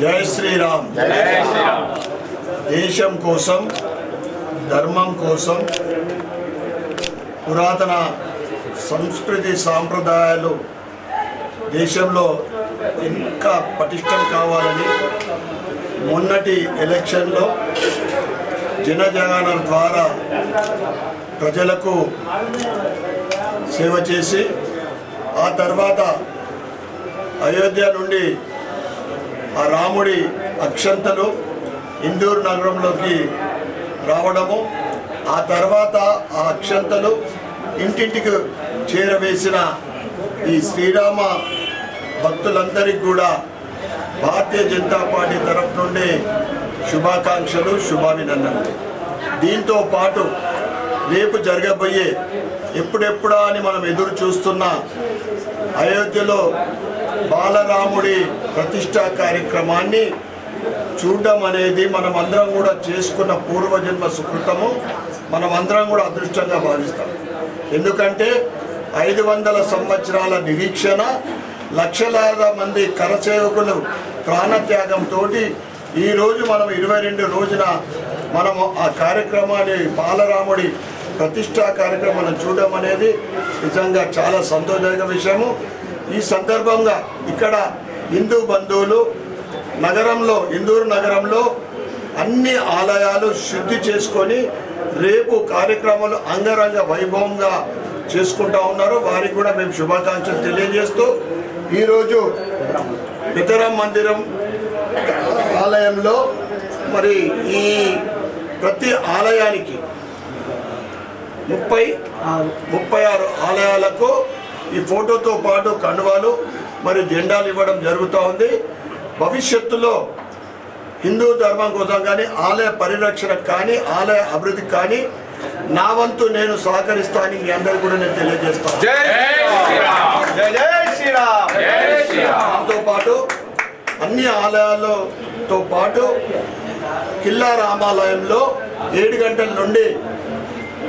జై శ్రీరామ్. దేశం కోసం ధర్మం కోసం పురాతన సంస్కృతి సాంప్రదాయాలు దేశంలో ఇంకా పటిష్టం కావాలని మొన్నటి ఎలక్షన్లో జనజగనం ద్వారా ప్రజలకు సేవ చేసి ఆ తర్వాత అయోధ్య నుండి ఆ రాముడి అక్షంతలు ఇందూరు నగరంలోకి రావడము. ఆ తర్వాత ఆ అక్షంతలు ఇంటింటికి చేరవేసిన ఈ శ్రీరామ భక్తులందరికీ కూడా భారతీయ జనతా పార్టీ తరఫు నుండి శుభాకాంక్షలు శుభాభినందనలు. దీంతో పాటు రేపు జరగబోయే ఎప్పుడెప్పుడా అని మనం ఎదురు చూస్తున్న అయోధ్యలో బాలరాముడి ప్రతిష్టా కార్యక్రమాన్ని చూడడం అనేది మనం అందరం కూడా చేసుకున్న పూర్వజన్మ సుకృతము. మనం అందరం కూడా అదృష్టంగా భావిస్తాం. ఎందుకంటే ఐదు వందల సంవత్సరాల నిరీక్షణ లక్షలాది మంది కరసేవకులు ప్రాణత్యాగంతో ఈరోజు మనం ఇరవై రెండు రోజున మనము ఆ కార్యక్రమాన్ని బాలరాముడి ప్రతిష్టా కార్యక్రమం చూడడం అనేది నిజంగా చాలా సంతోషదాయక విషయము. ఈ సందర్భంగా ఇక్కడ హిందూ బంధువులు నగరంలో ఇందూరు నగరంలో అన్ని ఆలయాలు శుద్ధి చేసుకొని రేపు కార్యక్రమాలు అంగరంగ వైభవంగా చేసుకుంటా ఉన్నారు. వారికి కూడా మేము శుభాకాంక్షలు తెలియజేస్తూ ఈరోజు ఇతరం మందిరం ఆలయంలో మరి ఈ ప్రతి ఆలయానికి ముప్పై ముప్పై ఆరు ఆలయాలకు ఈ ఫోటోతో పాటు కండువాలు మరియు జెండాలు ఇవ్వడం జరుగుతూ ఉంది. భవిష్యత్తులో హిందూ ధర్మం కోసం కానీ ఆలయ పరిరక్షణకు కానీ ఆలయ అభివృద్ధికి కానీ నా వంతు నేను సహకరిస్తానని మీ అందరికీ కూడా నేను తెలియజేస్తాను దాంతో పాటు అన్ని ఆలయాలతో పాటు కిల్లా రామాలయంలో ఏడు గంటల నుండి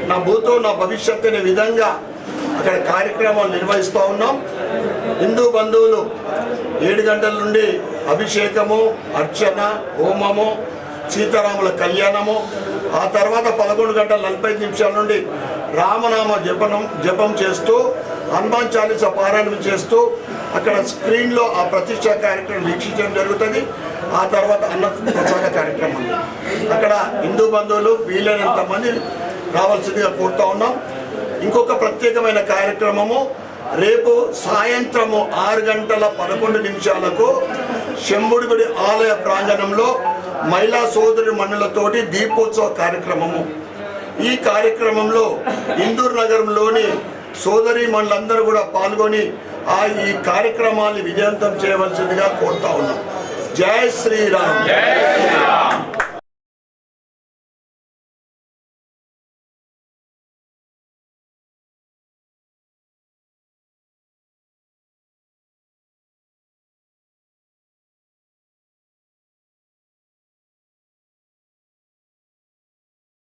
నా భూతో నా భవిష్యత్తు అనే విధంగా అక్కడ కార్యక్రమాలు నిర్వహిస్తూ ఉన్నాం. హిందూ బంధువులు ఏడు గంటల నుండి అభిషేకము అర్చన హోమము సీతారాముల కళ్యాణము ఆ తర్వాత పదకొండు గంటల నలభై నిమిషాల నుండి రామనామ జపనం జపం చేస్తూ హనుమాన్ చాలీస పారాయణం చేస్తూ అక్కడ స్క్రీన్లో ఆ ప్రతిష్ట కార్యక్రమం వీక్షించడం జరుగుతుంది. ఆ తర్వాత అన్న ప్రసాద కార్యక్రమం. అక్కడ హిందూ బంధువులు వీలైనంత మంది రావాల్సిందిగా కోరుతా ఉన్నాం. ఇంకొక ప్రత్యేకమైన కార్యక్రమము రేపు సాయంత్రము ఆరు గంటల పదకొండు నిమిషాలకు శంభుడిగుడి ఆలయ ప్రాంగణంలో మహిళా సోదరి మనులతోటి దీపోత్సవ కార్యక్రమము. ఈ కార్యక్రమంలో ఇందూర్ నగరంలోని సోదరి మనులందరూ కూడా పాల్గొని ఆ ఈ కార్యక్రమాన్ని విజయవంతం చేయవలసిందిగా కోరుతా ఉన్నాం. జై శ్రీరామ్. జై శ్రీరామ్.